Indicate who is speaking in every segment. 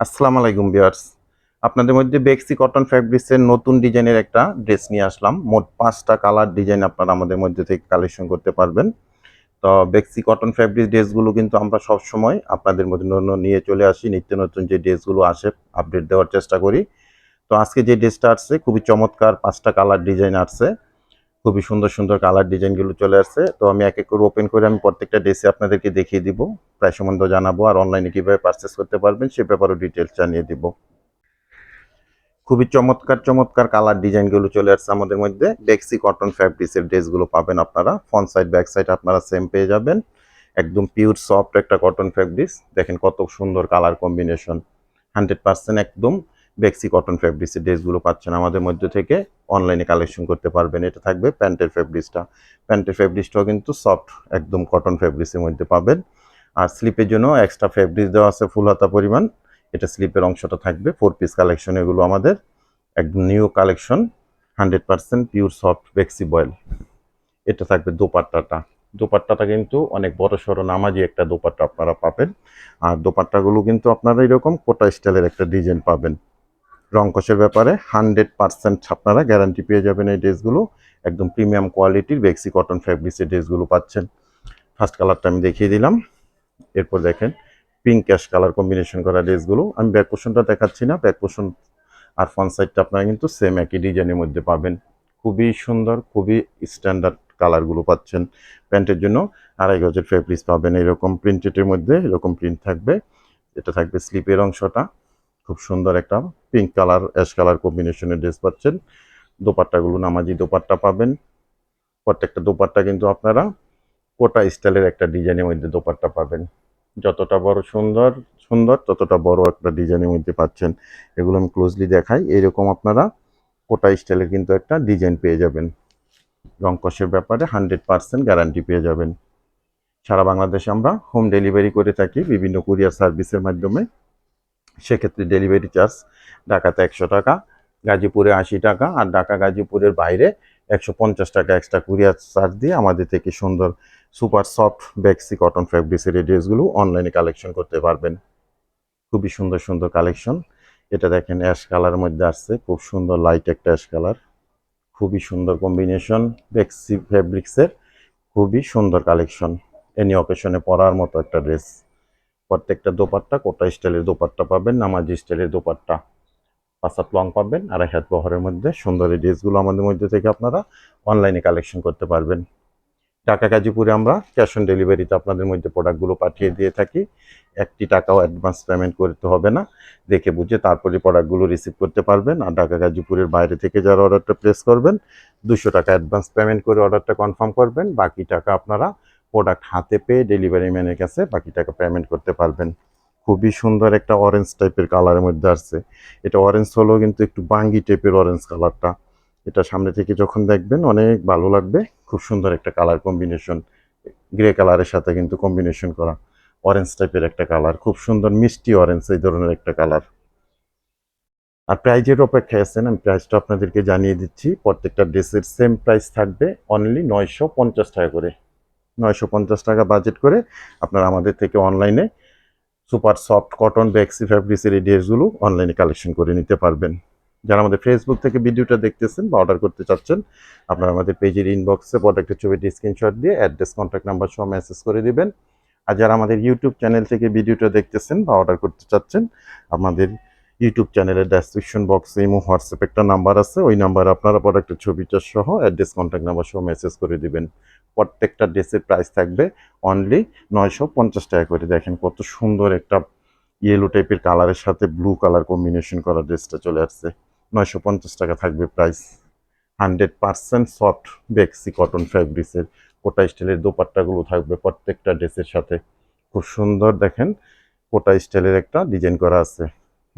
Speaker 1: আসসালামু আলাইকুম বিয়ার্স আপনাদের মধ্যে বেক্সি কটন ফ্যাব্রিক্সের নতুন ডিজাইনের একটা ড্রেস নিয়ে আসলাম। মোট পাঁচটা কালার ডিজাইন আপনারা আমাদের মধ্যে থেকে কালেকশন করতে পারবেন। তো বেক্সি কটন ফ্যাব্রিক ড্রেসগুলো কিন্তু আমরা সব সময় আপনাদের মধ্যে জন্য নিয়ে চলে আসি। নিত্য নতুন যে ড্রেসগুলো আসে আপডেট দেওয়ার চেষ্টা করি। তো আজকে যে ড্রেসটা আসছে, খুবই চমৎকার পাঁচটা কালার ডিজাইন আসছে। খুবই সুন্দর সুন্দর কালার ডিজাইনগুলো চলে আসছে। তো আমি এক এক করে ওপেন করে আমি প্রত্যেকটা ড্রেসে আপনাদেরকে দেখিয়ে দিব। প্রায় সম্বন্ধ জানাব আর অনলাইনে কীভাবে পারচেস করতে পারবেন সে ব্যাপারেও ডিটেলস জানিয়ে দিব। খুবই চমৎকার চমৎকার কালার ডিজাইনগুলো চলে আসছে আমাদের মধ্যে। ডেক্সি কটন ফ্যাব্রিক্সের ড্রেসগুলো পাবেন আপনারা। ফ্রন্ট সাইড ব্যাক সাইড আপনারা সেম পেয়ে যাবেন। একদম পিওর সফট একটা কটন ফ্যাব্রিক্স দেখেন কত সুন্দর কালার কম্বিনেশন হান্ড্রেড পার্সেন্ট একদম। বেক্সি কটন ফ্যাব্রিক্সের ড্রেসগুলো পাচ্ছেন আমাদের মধ্যে থেকে। অনলাইনে কালেকশন করতে পারবেন। এটা থাকবে প্যান্টের ফ্যাব্রিক্সটা প্যান্টের ফ্যাব্রিক্সটাও কিন্তু সফট একদম কটন ফ্যাব্রিক্সের মধ্যে পাবেন। আর স্লিপের জন্য এক্সট্রা ফ্যাব্রিক্স দেওয়া আছে ফুল হাতা পরিমাণ। এটা স্লিপের অংশটা থাকবে। ফোর পিস কালেকশন এগুলো আমাদের। একদম new collection hundred percent pure soft বেক্সি boil এটা থাকবে দোপাট্টাটা। দোপাট্টাটা কিন্তু অনেক বড় সড়ো নামাজি একটা দোপাট্টা আপনারা পাবেন। আর দোপাট্টাগুলো কিন্তু আপনারা এরকম কোটা স্টাইলের একটা ডিজাইন পাবেন। রংকশের ব্যাপারে হান্ড্রেড পার্সেন্ট আপনারা গ্যারান্টি পেয়ে যাবেন এই ড্রেসগুলো একদম প্রিমিয়াম কোয়ালিটির বেক্সি কটন ফ্যাব্রিক্সের ড্রেসগুলো পাচ্ছেন। ফার্স্ট কালারটা আমি দেখিয়ে দিলাম। এরপর দেখেন পিঙ্ক ক্যাশ কালার কম্বিনেশন করা ড্রেসগুলো আমি ব্যাক পোষণটা দেখাচ্ছি না ব্যাক পোষণ আর ফ্রন্ট সাইডটা আপনারা কিন্তু সেম একই ডিজাইনের মধ্যে পাবেন। খুবই সুন্দর, খুবই স্ট্যান্ডার্ড কালারগুলো পাচ্ছেন। প্যান্টের জন্য আড়াই গজের ফেব্রিক্স পাবেন। এরকম প্রিন্টেডের মধ্যে এরকম প্রিন্ট থাকবে। এটা থাকবে স্লিপের অংশটা। খুব সুন্দর একটা পিঙ্ক কালার অ্যাশ কালার কম্বিনেশনের ড্রেস পাচ্ছেন। দোপাট্টাগুলো নামাজি দোপাট্টা পাবেন। প্রত্যেকটা দোপাট্টা কিন্তু আপনারা কোটা স্টাইলের একটা ডিজাইনের মধ্যে দোপাট্টা পাবেন। যতটা বড় সুন্দর সুন্দর ততটা বড় একটা ডিজাইনের মধ্যে পাচ্ছেন। এগুলো আমি ক্লোজলি দেখাই। এরকম আপনারা কোটা স্টাইলের কিন্তু একটা ডিজাইন পেয়ে যাবেন। রংকশের ব্যাপারে হান্ড্রেড পার্সেন্ট গ্যারান্টি পেয়ে যাবেন। সারা বাংলাদেশে আমরা হোম ডেলিভারি করে থাকি বিভিন্ন কুরিয়ার সার্ভিসের মাধ্যমে। সেক্ষেত্রে ডেলিভারি চার্জ ঢাকাতে একশো টাকা, গাজীপুরে আশি টাকা আর ঢাকা গাজীপুরের বাইরে একশো পঞ্চাশ টাকা এক্সট্রা কুরিয়ার চার্জ দিয়ে আমাদের থেকে সুন্দর সুপার সফট বেক্সি কটন ফ্যাব্রিক্সের এই ড্রেসগুলো অনলাইনে কালেকশন করতে পারবেন। খুবই সুন্দর সুন্দর কালেকশন এটা দেখেন অ্যাশ কালারের মধ্যে আসছে, খুব সুন্দর লাইট একটা অ্যাশ কালার খুবই সুন্দর কম্বিনেশন বেক্সি ফ্যাব্রিক্সের খুবই সুন্দর কালেকশন এনি অকেশনে পরার মতো একটা ড্রেস প্রত্যেকটা দোপাট্টা কোটা স্টাইলের দোপাট্টা পাবেন, নামাজি স্টাইলের দোপাট্টা। পাঁচাত লং পাবেন আর হাত বহরের মধ্যে। সুন্দর এই ড্রেসগুলো আমাদের মধ্যে থেকে আপনারা অনলাইনে কালেকশন করতে পারবেন। ঢাকা, গাজীপুরে আমরা ক্যাশ অন ডেলিভারিতে আপনাদের মধ্যে প্রোডাক্টগুলো পাঠিয়ে দিয়ে থাকি। একটি টাকাও অ্যাডভান্স পেমেন্ট করতে হবে না। দেখে বুঝে তারপরে প্রোডাক্টগুলো রিসিভ করতে পারবেন। আর ঢাকা, গাজীপুরের বাইরে থেকে যারা অর্ডারটা প্লেস করবেন, দুশো টাকা অ্যাডভান্স পেমেন্ট করে অর্ডারটা কনফার্ম করবেন। বাকি টাকা আপনারা প্রোডাক্ট হাতে পেয়ে ডেলিভারি ম্যানের কাছে বাকি টাকা পেমেন্ট করতে পারবেন। খুবই সুন্দর একটা অরেঞ্জ টাইপের কালারের মধ্যে আসছে। এটা অরেঞ্জ হলেও কিন্তু একটু বাঙ্গি টাইপের অরেঞ্জ কালারটা এটা সামনে থেকে যখন দেখবেন অনেক ভালো লাগবে। খুব সুন্দর একটা কালার কম্বিনেশন গ্রে কালারের সাথে কিন্তু কম্বিনেশন করা অরেঞ্জ টাইপের একটা কালার খুব সুন্দর মিষ্টি অরেঞ্জ এই ধরনের একটা কালার আর প্রাইজের অপেক্ষায় আছেন, আমি প্রাইসটা আপনাদেরকে জানিয়ে দিচ্ছি। প্রত্যেকটা ড্রেসের সেম প্রাইস থাকবে অনলি নয়শো পঞ্চাশ টাকা করে। নয়শো পঞ্চাশ টাকা বাজেট করে আপনারা আমাদের থেকে অনলাইনে সুপার সফট কটন বেক্সি ফ্যাব্রিক্সের এই ড্রেসগুলো অনলাইনে কালেকশন করে নিতে পারবেন। যারা আমাদের ফেসবুক থেকে ভিডিওটা দেখতেছেন বা অর্ডার করতে চাচ্ছেন, আপনারা আমাদের পেজের ইনবক্সে প্রোডাক্টের ছবিটি স্ক্রিনশট দিয়ে অ্যাড্রেস কন্ট্যাক্ট নাম্বার সহ মেসেজ করে দেবেন। আর যারা আমাদের ইউটিউব চ্যানেল থেকে ভিডিওটা দেখতেছেন বা অর্ডার করতে চাচ্ছেন, আমাদের ইউটিউব চ্যানেলের ডেসক্রিপশন বক্সে ইমো হোয়াটসঅ্যাপ একটা নাম্বার আছে। ওই নাম্বারে আপনারা প্রোডাক্টের ছবিটা সহ অ্যাড্রেস কন্ট্যাক্ট নাম্বার সহ মেসেজ করে দিবেন। প্রত্যেকটা ড্রেসের প্রাইস থাকবে অনলি নয়শো পঞ্চাশ টাকা করে। দেখেন কত সুন্দর একটা ইয়েলো টাইপের কালারের সাথে ব্লু কালার কম্বিনেশন করা ড্রেসটা চলে আসছে। নয়শো পঞ্চাশ টাকা থাকবে প্রাইস হান্ড্রেড পার্সেন্ট সফট বেক্সি কটন ফ্যাব্রিক্সের কোটা স্টাইলের দোপাট্টাগুলো থাকবে প্রত্যেকটা ড্রেসের সাথে। খুব সুন্দর দেখেন কোটা স্টাইলের একটা ডিজাইন করা আছে।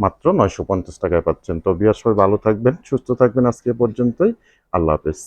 Speaker 1: মাত্র নয়শো পঞ্চাশ টাকায় পাচ্ছেন। তো বিয়ার সবাই ভালো থাকবেন, সুস্থ থাকবেন আজকে পর্যন্তই। আল্লাহ হাফেজ।